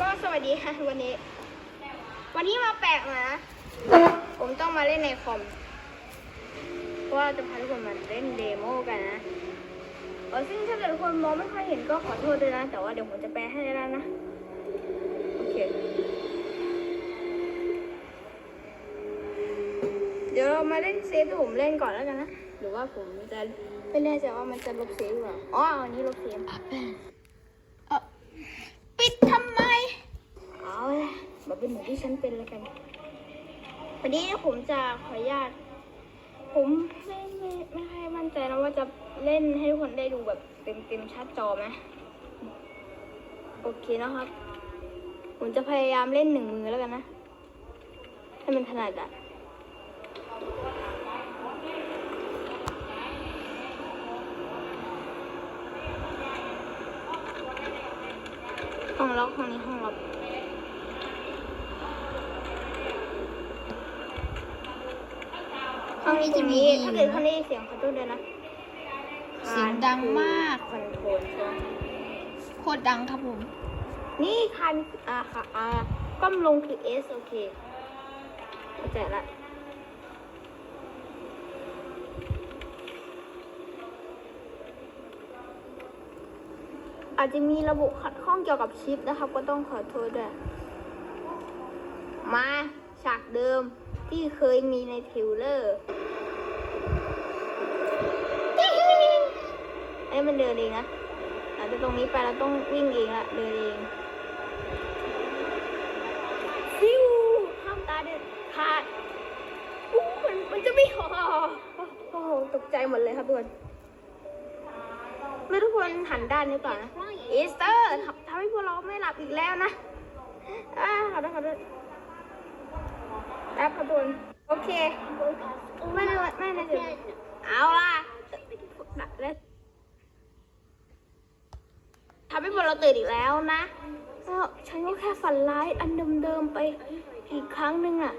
ก็สวัสดีค่ะวันนี้ วันนี้มาแปลกหน่อยนะผมต้องมาเล่นในคอมเพราะว่าจะพาทุกคนมาเล่นเดโมกันนะเออซึ่งถ้าเกิดคนมองไม่ค่อยเห็นก็ขอโทษด้วยนะ แต่ว่าเดี๋ยวผมจะแปลให้แล้วนะ โอเค เดี๋ยวเรามาเล่นเซฟที่ผมเล่นก่อนแล้วกันนะ หรือว่าผมจะไม่แน่ใจว่ามันจะลบเซฟหรือเปล่า อ๋ออันนี้ลบเซฟ ปิดทำไม เอาละมาเป็นเหมือนที่ฉันเป็นแล้วกัน วันนี้ผมจะขออนุญาต ผมไม่ไม่ไม่ค่อยมั่นใจนะว่าจะเล่นให้ทุกคนได้ดูแบบเต็มเต็มชัดจอไหมโอเคนะครับ ผมจะพยายามเล่นหนึ่งมือแล้วกันนะ ให้มันถนัดอะ ห้องล็อกห้องนี้ห้องล็อกห้องนี้จะมีถ้าเกิดท่านได้เสียงขอโทษด้วยนะเสียงดังมากคอนโทรลโคตรดังครับผม นี่คันอ่าค่ะอ่าก้มลงคือ S โอเคเข้าใจละ อาจจะมีระบบขัดข้องเกี่ยวกับชิปนะครับ ก็ต้องขอโทษด้วย มาฉากเดิมที่เคยมีในทรลเลอร์ไอ้ยมันเดินเองนะหลังจากตรงนี้ไปเราต้องวิ่งเองละเดินเองฟิวห้ามตาเด็ดขาดอู้มันมันจะไม่หอโอ้โหตกใจหมดเลยครับทุกคน ไม่ทุกคนหันด้านนี้ก่อนนะอีสเตอร์ทำทำให้พวกเราไม่หลับอีกแล้วนะอ่าขอโทษขอโทษแล้วครับทุกคนโอเค ไม่ไม่ไม่ไม่ถึงเอาล่ะแล้วทำให้พวกเราตื่นอีกแล้วนะก็ฉันก็แค่ฝันร้ายอันเดิมๆไปอีกครั้งหนึ่งอะ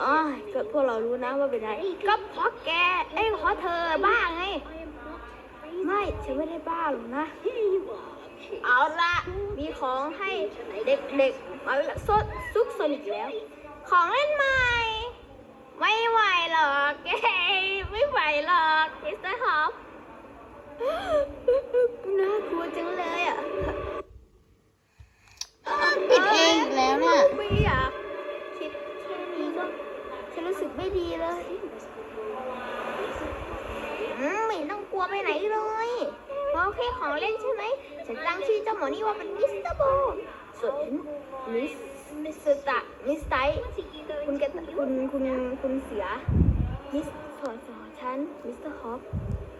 อ๋อก็พวกเรารู้นะว่าเป็นไรก็เพราะแก เอ้ยเพราะเธอบ้าไง ไม่ฉันไม่ได้บ้าหรอกนะ เอาละมีของให้เด็กๆมาซดซุกซนอีกแล้ว ของเล่นใหม่ ไม่ไหวหรอกเก้ไม่ไหวหรอกมิสเตอร์ฮอปน่ากลัวจังเลยอะปิดเองอีกแล้วน่ะไม่อยากคิดแค่นี้ก็ฉันรู้สึกไม่ดีเลยอืม ไม่ต้องกลัวไปไหนเลยเพราะแค่ของเล่นใช่ไหมฉันตั้งชื่อเจ้าหมอนี่ว่าเป็นมิสเตอร์โบส่วนมิสมิสเตอร์มิสไตคุณแกคุณคุณคุณเสือมิสสอนสอนฉันมิสเตอร์ฮอป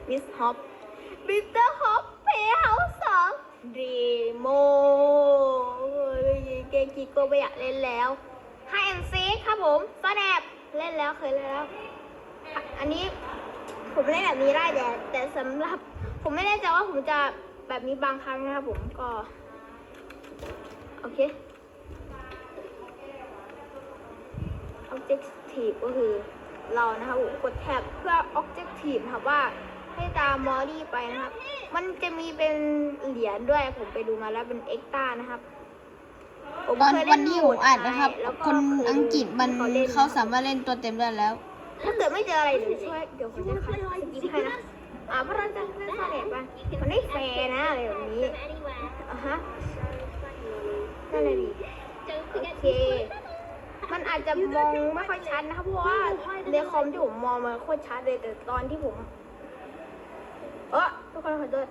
มิสฮอปมิสเตอร์ฮอปเพย์เฮาส์สองดีโมเกกิโกไม่อยากเล่นแล้วให้แอนซีครับผมซอแดบเล่นแล้วเคยเล่นแล้ว อันนี้ ผมเล่นแบบนี้ได้แต่แต่สำหรับ ผมไม่แน่ใจว่าผมจะแบบนี้บางครั้งนะครับผมก็ โอเค objective ก็คือเรานะครับผมกดแท็บเพื่อ objective นะครับว่าให้ตามมอดี้ไปนะครับ มันจะมีเป็นเหรียญด้วยผมไปดูมาแล้วเป็นเอ็กตานะครับผมตอนเคยวัเล่นที่ผมอ่านนะครับแล้วก็คนเคยดูอังกฤษมันขล่นเขาสามารถเล่นตัวเต็มได้แล้ว ถ้าเกิดไม่เจออะไรเดี๋ยวช่วยเดี๋ยวผมจะคัดสกิปให้นะอ่าเพราะเราจะเล่นซาเด็ดไปมันไม่แฟร์นะอะไรแบบนี้อะฮะนั่นเลยดิโอเคมันอาจจะมองไม่ค่อยชัดนะคะเพราะว่าในคอมที่ผมมองมันโคตรชัดเลยแต่ตอนที่ผม เออทุกคนขอโทษ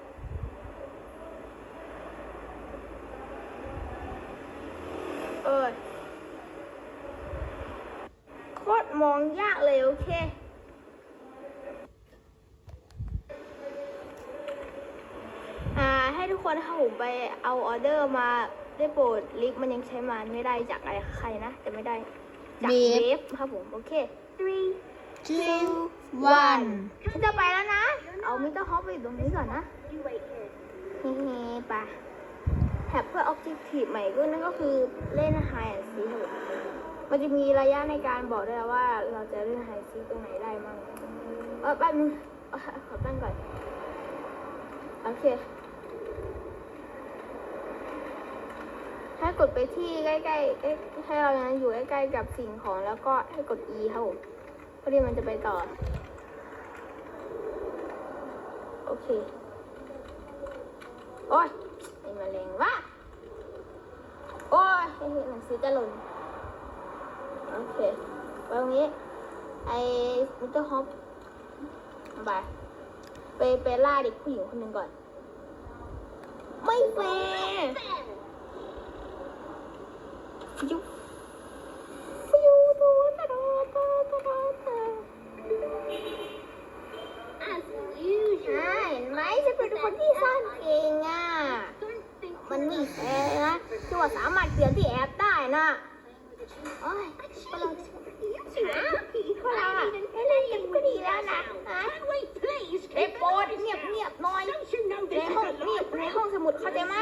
เออโคตร มองยากเลยโอเค อ่าให้ทุกคนนะคะผมไปเอาออเดอร์มาได้โปรดลิฟต์มันยังใช้มาไม่ได้จากอะไรใครนะจะไม่ได้จากเวฟเวฟครับผมโอเค three two one ฉันจะไปแล้วนะ เอามิเตอร์ฮอปไปอยู่ตรงนี้ก่อนนะเฮ้ๆไปแท็บเพื่อ objective ใหม่ก็นั่นก็คือเล่น high and seek ครับผ มันจะมีระยะในการบอกด้วยว่า เราจะเล่น high seek ตรงไหนได้มั่งเออแป๊บนึงขอตั้งก่อน โอเคกดไปที่ใกล้ๆใกล้ให้เรายังอยู่ใกล้ๆกับสิ่งของแล้วก็ให้กด E ครับผมเพื่อที่มันจะไปต่อ โอเค โอ้ยไอ้แมลงวะโอ้ยหนังสือจะหล่น โอเคไว้ตรงนี้ ไอ้มิสเตอร์ฮอปไปไปไปล่าเด็กผู้หญิงคนหนึ่งก่อน ไม่แฟร์ฟิวฟิวดูตะโดตะตะตะตะ As usual. ใช่เห็นไหมฉันเป็นคนที่สร้างเก่งอะ Don't think มันไม่แฟร์นะที่ว่าสามารถเปลี่ยนที่แอปได้นะ โอ้ยพวกเรา you ฮะ happy. พวกเราอะไม่เล่นกันก็ดีแล้วนะฮะ Can we please เรดเงียบเงียบๆหน่อยในห้อง is a นี่ live ในห้องสมุดเข้าใจไหม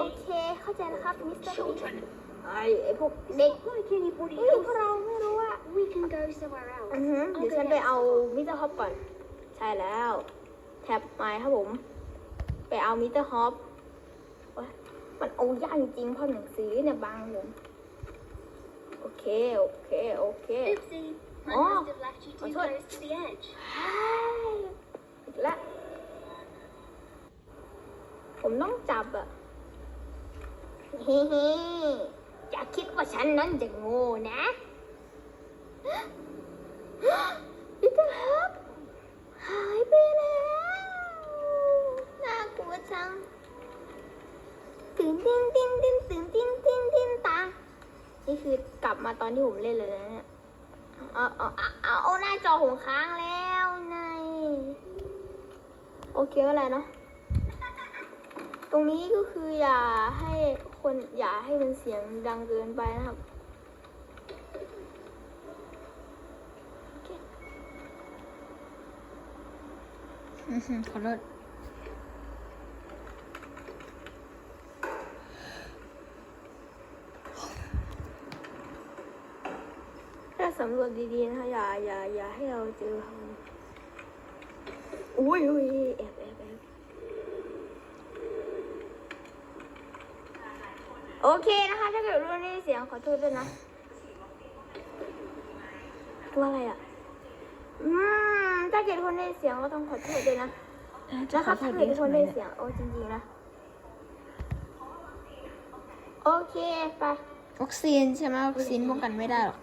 โอเคเข้าใจแล้วครับมิสเตอร์ไอ้ไอ้พวกเด็ก Like anybody เฮ้ยพวกเราไม่รู้อะ We can go somewhere else. เดี๋ยวฉันไปเอามิสเตอร์ฮอปก่อน ใช่แล้ว แท็บไม้ครับผม ไปเอามิสเตอร์ฮอปโอ๊ยมันเอายากจริงเพราะหนังสือเนี่ยบังผม โอเค โอเค โอเค Oopsie. I Oh. must have left you too I thought- close to the edge. อีกแล้วผมต้องจับอะเฮ้เฮ้อย่าคิดว่าฉันนั้นจะโง่นะพีเตอร์ฮับหายไปแล้ว น่ากลัวจังตื่นติ้นติ้นติ้นตื่นติ้นติ้นติ้นตา นี่คือ กลับมาตอนที่ผมเล่นเลยนะเนี่ยเอาเอาเอาเอาหน้าจอผมค้างแล้วนโอเคอะไรเนาะตรงนี้ก็คืออย่าให้คนอย่าให้มันเสียงดังเกินไปนะครับโอเคขอโทษ ถ้าสำรวจดีๆนะคะอย่าอย่าอย่าให้เราเจออุ้ยอุ้ยแอบแอบแอบโอเคนะคะ ถ้าเกิดรู้นี่เสียงขอโทษด้วยนะ ตัวอะไรอะ อืม ถ้าเกิดคนได้เสียงก็ต้องขอโทษด้วยนะจะนะขคอรับโทถ้าษเกิดีดทำคนไมได้เนี่ยเสียงโอ้จริงๆนะ โอเคไป วัคซีนใช่ไหมวัคซีนป้องกันไม่ได้หรอก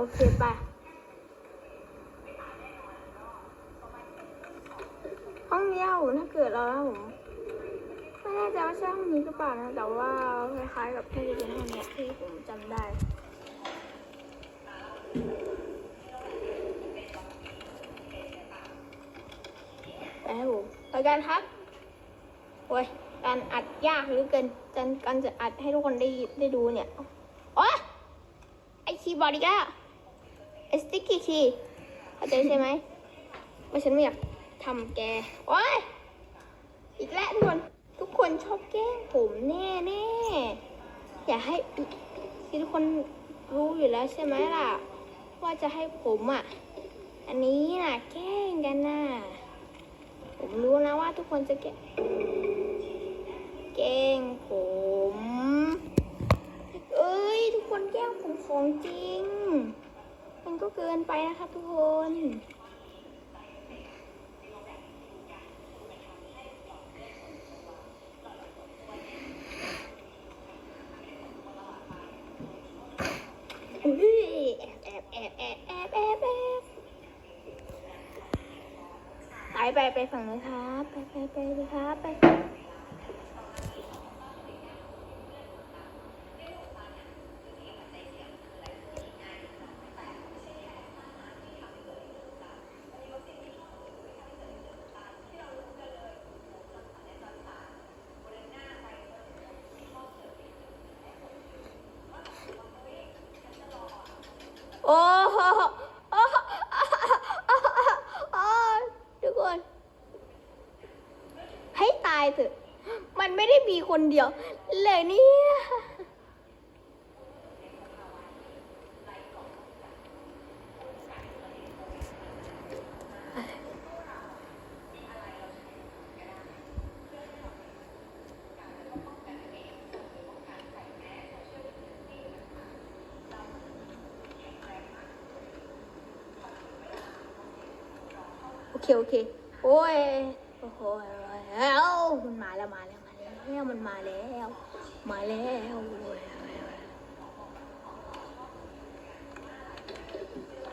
โอเคไปห้องนี้ครับผมถ้าเกิดเรานะผมไม่แน่ใจว่าใช่ห้องนี้หรือเปล่านะแต่ว่าคล้ายๆกับที่เป็นห้องนี้ที่ผมจำได้ไปครับผมไปกันครับโอ้ยการอัดยากหรือเกินการการจะอัดให้ทุกคนได้ได้ดูเนี่ยโอ๊ยไอคีย์บอร์ดอีกแล้ว ไอสติกกี่ทีเข้าใจใช่ไหมว่าฉันไม่อยากทำแก โอ๊ยอีกแล้วทุกคน ทุกคนชอบแกล้งผมแน่แน่อย่าให้ทุกคนรู้อยู่แล้วใช่ไหมล่ะ ว่าจะให้ผมอะ อันนี้น่ะแกล้งกันน่ะ ผมรู้นะว่าทุกคนจะแกล้งแกล้งผม เอ้ย ทุกคนแกล้งผมของจริง มันก็เกินไปนะคะทุกคน อุ้ยแอบแอบแอบแอบแอบแอบไปไปไปฝั่งนู้นครับ ไปไปไปเลยครับไป โอ้โหโอ้ทุกคน ให้ตายเถอะ มันไม่ได้มีคนเดียว เลยเนี่ย โอเค โอ้ย โอ้โหแล้วมันมาแล้วมาแล้วมาแล้วมันมาแล้ว มาแล้ว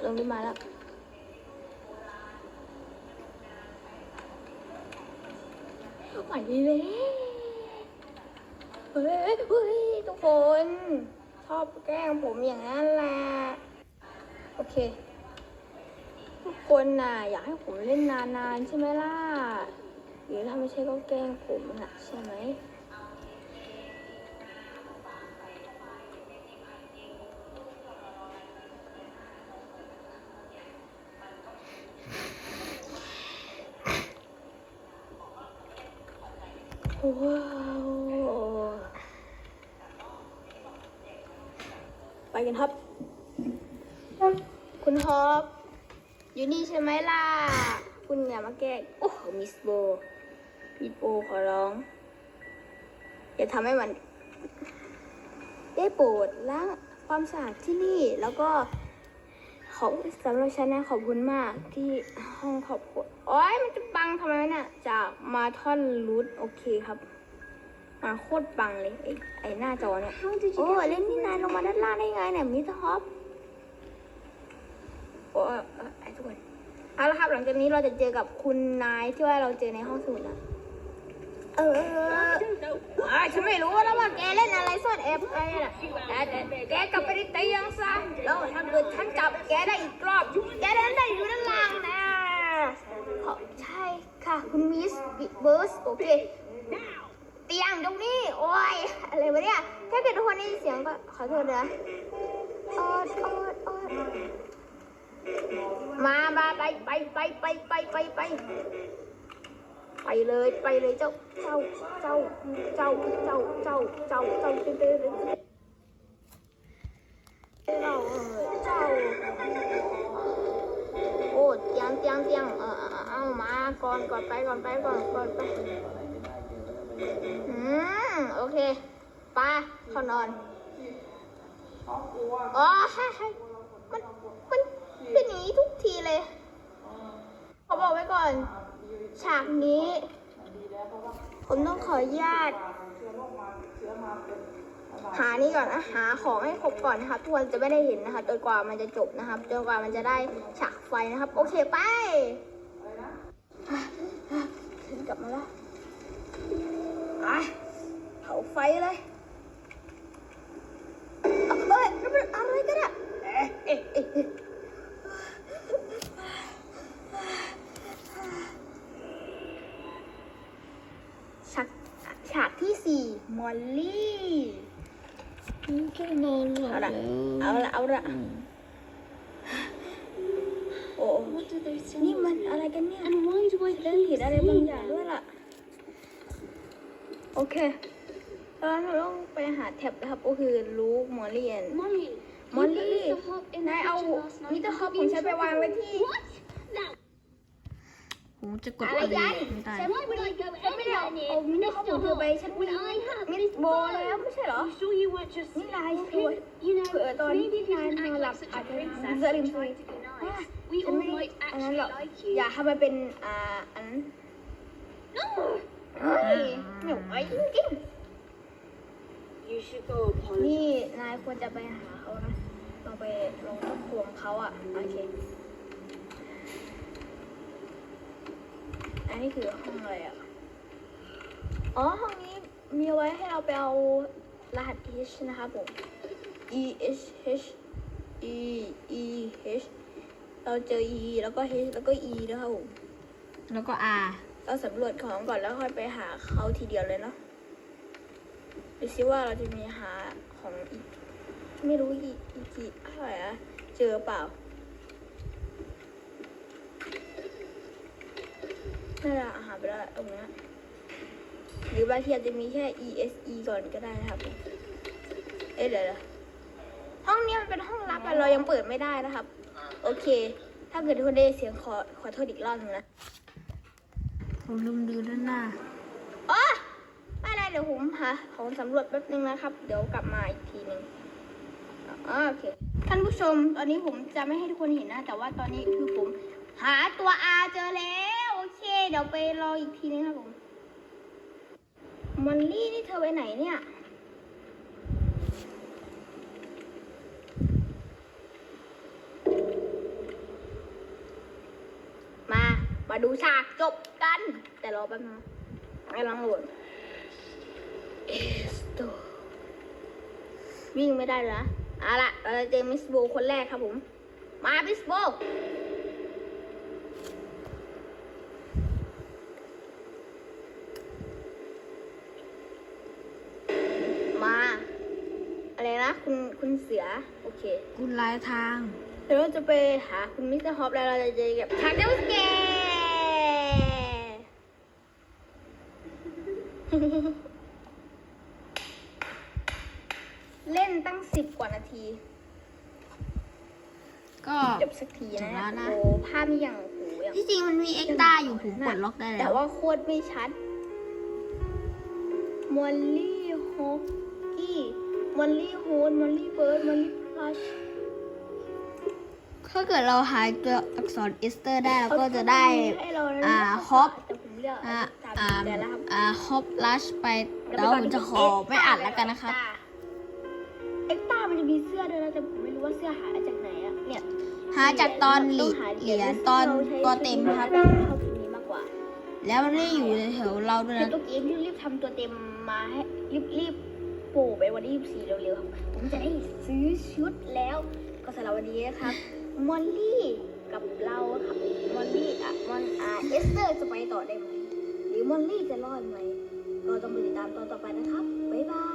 ลงนี้มาแล้วไปเลยเฮ้ยเฮ้ยทุกคน ชอบแกล้งผมอย่างนั้นแหละ โอเค คนน่ะ อยากให้ผมเล่นนานๆใช่ไหมล่ะ หรือถ้าไม่ใช่ก็แกล้งผมน่ะใช่ไหม อยู่นี่ใช่ไหมล่ะ คุณอย่ามาแกล้งโอ้โหมิสโบมิสโบขอร้อง อย่าทำให้มัน ได้โปรดล้างความสะอาดที่นี่แล้วก็ขอบสำหรับฉันนะขอบคุณมากที่ห้องขอบคุณโอ้ยมันจะบังทำไมวะเนี่ยจากมาทอนรูทโอเคครับ มาโคตรบังเลยไอ้ไอ้หน้าจอเนี่ย How did you โอ้ get เล่นนี่นายลงมาด้านล่างได้ไงเนี่ยมิสฮอปโอ้ เอ่อเอ่อไอ้ทุกคนเอาละครับ หลังจากนี้เราจะเจอกับคุณนายที่ว่าเราเจอในห้องสมุดนะเอออ่าฉันไม่รู้แล้วว่าแกเล่นอะไรซ่อนแอบไงน่ะแต่แกกลับไปในเตียงซะแล้วถ้าเกิดฉันจับแกได้อีกรอบแกเดินได้อยู่ด้านล่างนะขอใช่ค่ะคุณมิสบิ๊กเบิร์สโอเคเตียงตรงนี้ โอ้ยอะไรวะเนี่ย ถ้าเกิดทุกคนได้ยินเสียงก็ขอโทษนะโอ๊ยโอ๊ยโอ๊ย มามาไปไปไปไปไปไปไปไปเลยไปเลยเจ้าเจ้าเจ้าเจ้าเจ้าเจ้าเจ้าเจ้าเจ้าเจ้าเจ้าเจ้าเจ้าโอ้เตียงเตียงเตียงเออเอาเอามาก่อนก่อนไปก่อนไปก่อนก่อนไปอืมโอเคไปเข้านอนอ๋อใช่ใช่มันมัน เป็นอย่างนี้ทุกทีเลยขอบอกไว้ก่อน ฉากนี้ ผมต้องขออนุญาต หานี่ก่อนนะหาของให้ครบก่อนนะครับทุกคนจะไม่ได้เห็นนะครับจนกว่ามันจะจบนะครับจนกว่ามันจะได้ฉากไฟนะครับ โอเคไปถึงกลับมาแล้วไปเผาไฟเลยเอ้ยมันเป็นอะไรกันอะเอ๊ะเอ๊ะเอ๊ะเอ๊ะฉาก ฉากที่สี่มอลลี่แค่นอนหลับเอาละแล้วเอาละเอาละโอ้ What do they say? นี่มันอะไรกันเนี่ย And why do I เรื่องผิดอะไรบางอย่างด้วยล่ะ โอเคตอนนั้นเราต้องไปหาแท็บนะครับก็คือลูกมอลเลียน Molly, มอล you ลี่ put Mr. Hop in the นายเอา kitchen last night มิเตอร์ฮอป because ของ you ฉันไปวางไว้ที่ What? Now, ผมจะกดอะไรอะไรยันไม่ได้ฉัน why would I go ฉันไม่ได้ anywhere เอา near มิเตอร์ฮอปของ Mr. เธอไป Hop ฉัน when I have มิ this สโบแล้วไม่ใช่เหรอ You sure you weren't just นี่นาย walking? ช่วย You know, เผื่อตอน maybe if you นาย didn't นอน act หลับ like such อา a จจะ princess สลิม and ซุย try to be nice, we ฉัน all ไม่ได้ might อันนั้น actually หรอก like อย่า you. ทำมันเป็นอ่าอันนั้น No! เฮ้ยไม่ไหวจริง You should go ๆ apologize. นี่นายควรจะไปหาเขานะลองไปลองทบทวงเขาอะโอเค อันนี้คือห้องอะไรอะ อ๋อ ห้องนี้มีไว้ให้เราไปเอารหัส H นะครับผม E H H E E H เราเจอ E แล้วก็ H แล้วก็ E นะครับผม แล้วก็ R เราสำรวจของก่อนแล้วค่อยไปหาเขาทีเดียวเลยเนาะดูซิว่าเราจะมีหาของอีก ไม่รู้อีกอีกกี่เท่าไหร่อะเจอเปล่า น่าจะหาไปแล้วตรงนี้นหรือบางทีอาจจะมีแค่ E S E ก่อนก็ได้นะครับผมเอ๊ะเดี๋ยวนะห้องนี้มันเป็นห้องลับอะเรายังเปิดไม่ได้นะครับ โอเค ถ้าเกิดทุกคนได้เสียงขอขอโทษอีกรอบหนึงนะ ผมลืมดูด้านหน้าอ๋อไม่ได้เดี๋ยวผมหาของสำรวจแป๊บนึงนะครับ เดี๋ยวกลับมาอีกทีหนึ่งอ๋อโอเค ท่านผู้ชม ตอนนี้ผมจะไม่ให้ทุกคนเห็นนะ แต่ว่าตอนนี้คือผมหาตัว R เจอแล้วโอ เดี๋ยวไปรออีกทีนึงครับผมมอลลี่นี่เธอไปไหนเนี่ยมา มาดูฉากจบกัน แต่รอแป๊บนึงกำลังโหลดเอสโตวิ่งไม่ได้เลยนะเอาล่ะเราจะเจอมิสโบคนแรกครับผม มามิสโบ มา อะไรนะ คุณคุณเสือ โอเคกุลายทางเดี๋ยวเราจะไปหาคุณมิสเตอร์ฮอปแล้วเราจะเจอกับชาร์เดลสแกเล่นตั้งสิบกว่านาที ก็ จบสักทีจบแล้นะวนะ โอ้ภาพนี่อย่างโหอย่างที่จริงมันมีเอ็กต้าอยู่ผมกดล็อกได้แต่แล้วว่าโคตรไม่ชัด มอลลี่ฮอกกี้ มอลลี่โฮนมอลลี่เบิร์ดมอลลี่พลัชถ้าเกิดเราหายตัวอักษรอิสเตอร์ได้เราก็จะได้ให้เรานะอ่าเลืกฮอปแต่ผมเลือกอ่าตามอ่าใจแล้วครับอ่าฮอปลัชไปแต่ว่าผมจะขอไม่อ่านแล้วกันนะครับเอ็กต้ามันจะมีเสื้อด้วยนะแต่ผมไม่รู้ว่าเสื้อหาจากไหนอะเนี่ยหาจากตอนเหรีต้งาเหรียญตอนตัวเต็มครับชอบตัวนี้มากกว่าแล้วมันไม่ได้อยู่ในแถวเราด้วยคือนะตัวเกมรีบๆทำตัวเต็มมาให้รีบๆ โปรไปวันที่24เร็วๆครับผมจะได้ซื้อชุดแล้ว ก็สำหรับวันนี้นะครับมอลลี่กับเราครับมอลลี่อะมอนอาเอสเตอร์จะไปต่อได้ไหมหรือมอลลี่จะรอดไหมก็ต้องไปติดตามตอนต่อไปนะครับบ๊ายบาย